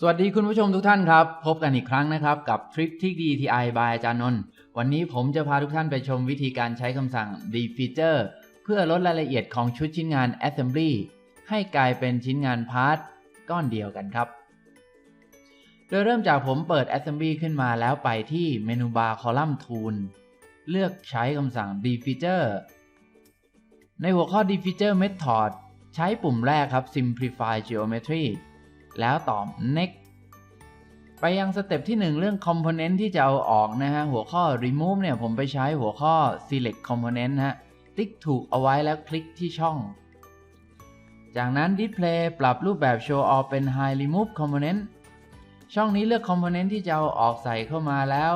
สวัสดีคุณผู้ชมทุกท่านครับ พบกันอีกครั้งนะครับ กับทริคที่ DTI by อาจารย์นนท์วันนี้ผมจะพาทุกท่านไปชมวิธีการใช้คำสั่ง defeature เพื่อลดรายละเอียดของชุดชิ้นงาน assembly ให้กลายเป็นชิ้นงานพาร์ทก้อนเดียวกันครับ โดยเริ่มจากผมเปิด assembly ขึ้นมาแล้วไปที่เมนูบาร์คอลัมน์ tool เลือกใช้คำสั่ง defeature ในหัวข้อ defeature method ใช้ปุ่มแรกครับ simplify geometry แล้วตอบ next ไปยังสเต็ปที่ 1 เรื่อง component ที่จะเอาออกนะฮะ หัวข้อ remove เนี่ยผมไปใช้หัวข้อ select component ฮะ ติ๊กถูกเอาไว้แล้วคลิกที่ช่อง จากนั้น display ปรับรูปแบบ show all เป็น high remove component ช่องนี้เลือก component ที่จะเอาออกใส่เข้ามาแล้ว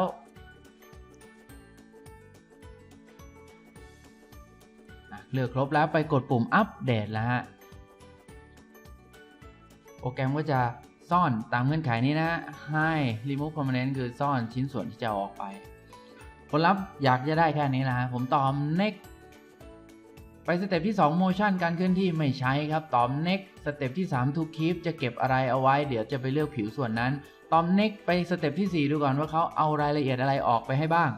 เลือกครบแล้วไปกดปุ่มอัปเดตแล้วฮะ โปรแกรมก็จะซ่อนตามเงื่อนไขนี้นะให้ remove component คือซ่อนชิ้นส่วนที่จะอออกไป ผลลัพธ์อยากจะได้แค่นี้นะฮะผมตอบ next ไปสเต็ปที่ 2 motion การเคลื่อนที่ไม่ใช้ครับ ตอบ next สเต็ปที่ 3 to keep จะเก็บอะไรเอาไว้ เดี๋ยวจะไปเลือกผิวส่วนนั้น ตอบ next ไปสเต็ปที่ 4 ดูก่อนว่าเขาเอารายละเอียดอะไรออกไปให้บ้าง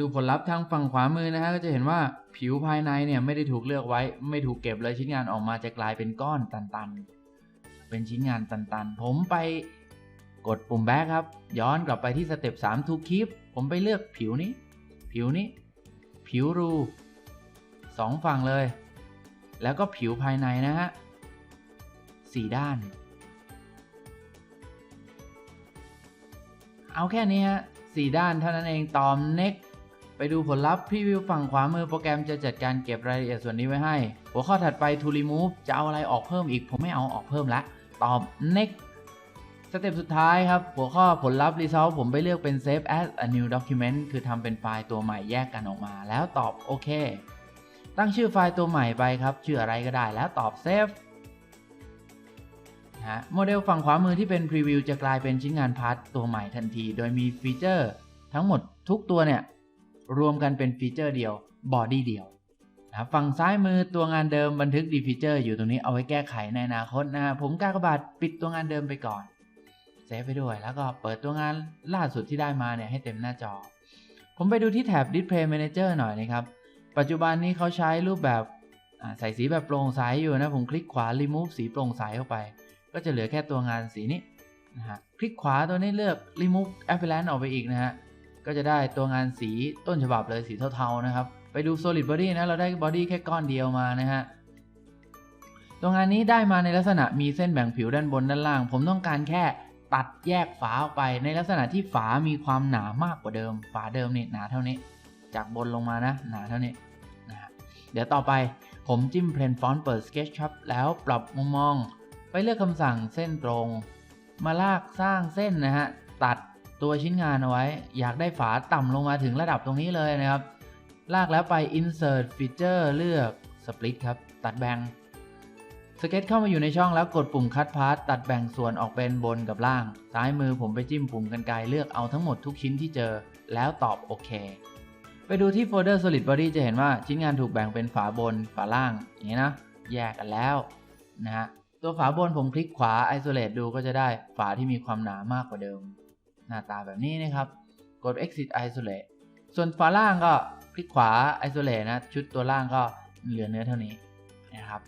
ดูผลลัพธ์ทางฝั่งขวามือนะฮะก็จะเห็นว่าผิวภายในเนี่ยไม่ได้ถูกเลือกไว้ ไม่ถูกเก็บเลยชิ้นงานออกมาจะกลายเป็นก้อนตันๆ เป็นชิ้นงานตันๆ ผมไปกดปุ่มแบ็คครับ ย้อนกลับไปที่สเต็ป3 to keep ผมไปเลือกผิวนี้ ผิวนี้ ผิวรูสองฝั่งเลย แล้วก็ผิวภายในนะฮะสี่ด้าน เอาแค่นี้ฮะสี่ด้านเท่านั้นเองตอม next ไปดูผลลัพธ์พรีวิวฝั่งขวามือโปรแกรมจะจัดการเก็บรายละเอียดส่วนนี้ไว้ให้ หัวข้อถัดไป to remove จะเอาอะไรออกเพิ่มอีก ผมไม่เอาออกเพิ่มละ ตอบ next สเต็ปสุดท้ายครับ หัวข้อผลลัพธ์ result ผมไปเลือกเป็น save as a new document คือทำเป็นไฟล์ตัวใหม่แยกกันออกมา แล้วตอบโอเค ตั้งชื่อไฟล์ตัวใหม่ไปครับ ชื่ออะไรก็ได้แล้วตอบ save นะฮะโมเดลฝั่งขวามือที่เป็นพรีวิวจะกลายเป็นชิ้นงานพาร์ทตัวใหม่ทันที โดยมีฟีเจอร์ ทั้งหมดทุกตัวเนี่ย รวมกันเป็นฟีเจอร์เดียวบอดี้เดียว นะฝั่งซ้ายมือตัวงานเดิมบันทึกดีฟีเจอร์อยู่ตรงนี้เอาไว้แก้ไขในอนาคตนะฮะผมกากบาทปิดตัวงานเดิมไปก่อนเซฟไปด้วยแล้วก็เปิดตัวงานล่าสุดที่ได้มาเนี่ยให้เต็มหน้าจอ ผมไปดูที่แท็บ Display Manager หน่อยนะครับ ปัจจุบันนี้เขาใช้รูปแบบใส่สีแบบโปร่งใสอยู่นะ ผมคลิกขวา remove สีโปร่งใสเข้าไป ก็จะเหลือแค่ตัวงานสีนี้นะฮะคลิกขวาตัวนี้เลือก remove appearance ออกไปอีกนะฮะก็จะได้ตัวงานสีต้นฉบับเลยสีเทาๆนะครับ ไปดู solid body นะ เราได้ body แค่ก้อนเดียวมานะฮะตัวงานนี้ได้มาในลักษณะมีเส้นแบ่งผิวด้านบนด้านล่าง ผมต้องการแค่ตัดแยกฝาออกไปในลักษณะที่ฝามีความหนามากกว่าเดิม ฝาเดิมเนี่ยหนาเท่านี้ จากบนลงมานะ หนาเท่านี้นะฮะเดี๋ยวต่อไปผมจิ้มเพลนฟอนต์เปิด SketchUp แล้วปรับมุมมอง ไปเลือกคำสั่งเส้นตรง มาลากสร้างเส้นนะฮะ ตัดตัวชิ้นงานเอาไว้ อยากได้ฝาต่ำลงมาถึงระดับตรงนี้เลยนะครับ ลากแล้วไป insert feature เลือก split ครับ ตัดแบ่งสเก็ตเข้ามาอยู่ในช่องแล้วกดปุ่ม cut part ตัดแบ่งส่วนออกเป็นบนกับล่าง ซ้ายมือผมไปจิ้มปุ่มกันไกลเลือกเอาทั้งหมดทุกชิ้นที่เจอ แล้วตอบโอเค ไปดูที่โฟลเดอร์ solid body จะเห็นว่าชิ้นงานถูกแบ่งเป็นฝาบนฝาล่าง อย่างนี้นะ แยกกันแล้วนะฮะ ตัวฝาบนผมคลิกขวา isolate ดูก็จะได้ฝาที่มีความหนามากกว่าเดิม หน้าตาแบบนี้นะครับ กด exit isolate ส่วนฝาล่างก็ คลิกขวา isolate นะ ชุดตัวล่างก็เหลือเนื้อเท่านี้นะครับ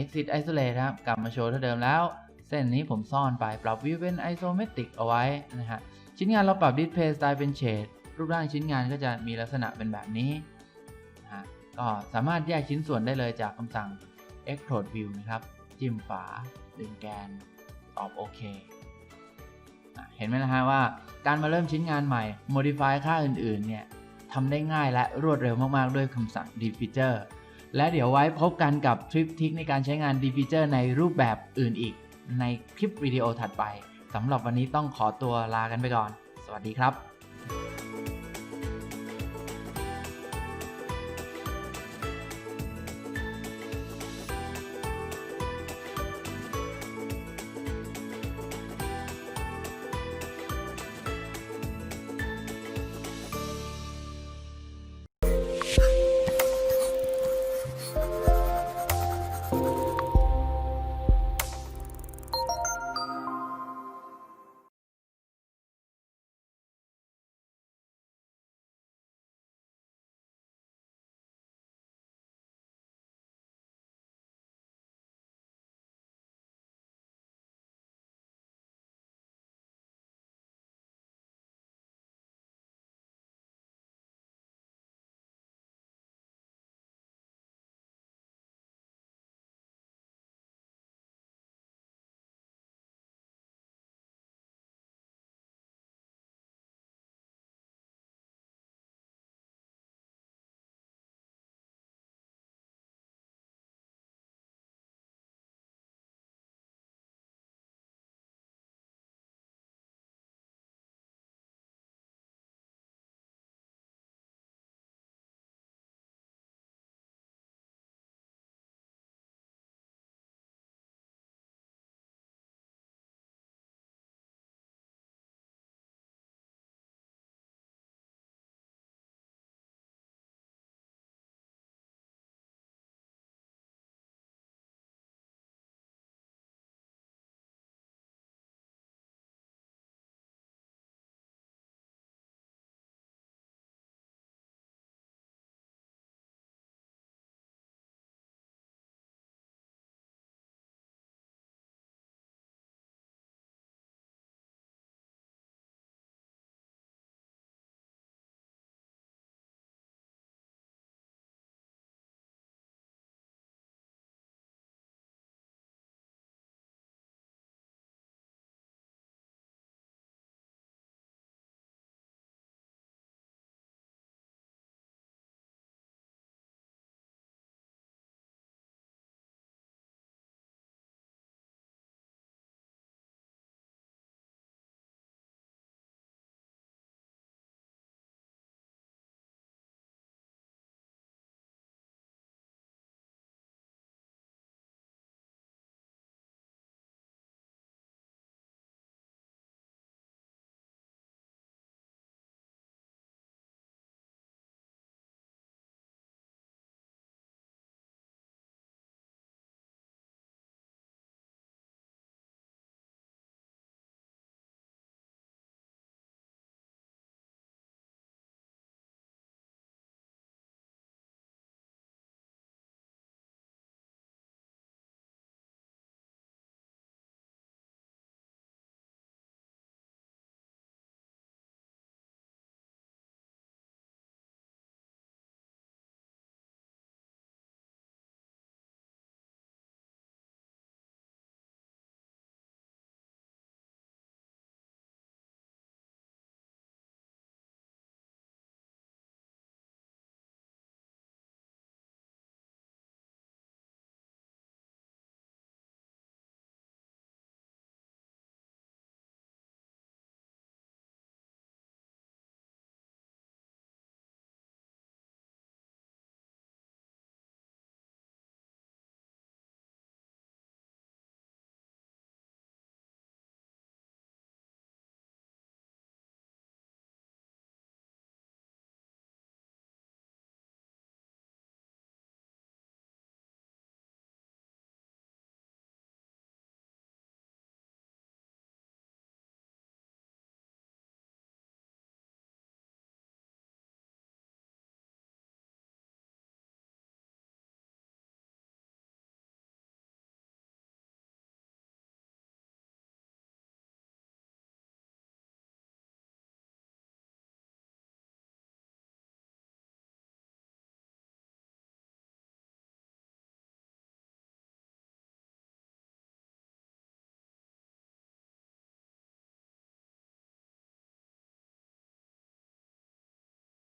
exit isolate นะครับ กลับมาโชว์เท่าเดิมแล้ว เส้นนี้ผมซ่อนไปปรับวิวเป็น isometric เอาไว้นะฮะ ชิ้นงานเราปรับ display style เป็น shade รูปร่างชิ้นงานก็จะมีลักษณะเป็นแบบนี้นะฮะ ก็สามารถแยกชิ้นส่วนได้เลยจากคำสั่ง extrude view นะครับ จิ้มฝา ดึงแกน ตอบโอเคเห็นไหมนะฮะว่าการมาเริ่มชิ้นงานใหม่ modify ค่าอื่นๆเนี่ย ทำได้ง่ายและรวดเร็วมาก ๆ ด้วยคำสั่ง defeature และเดี๋ยวไว้พบกันกับทริปทิกในการใช้งาน defeature ในรูปแบบอื่นอีก ในคลิปวิดีโอถัดไปสำหรับวันนี้ต้องขอตัวลากันไปก่อน สวัสดีครับ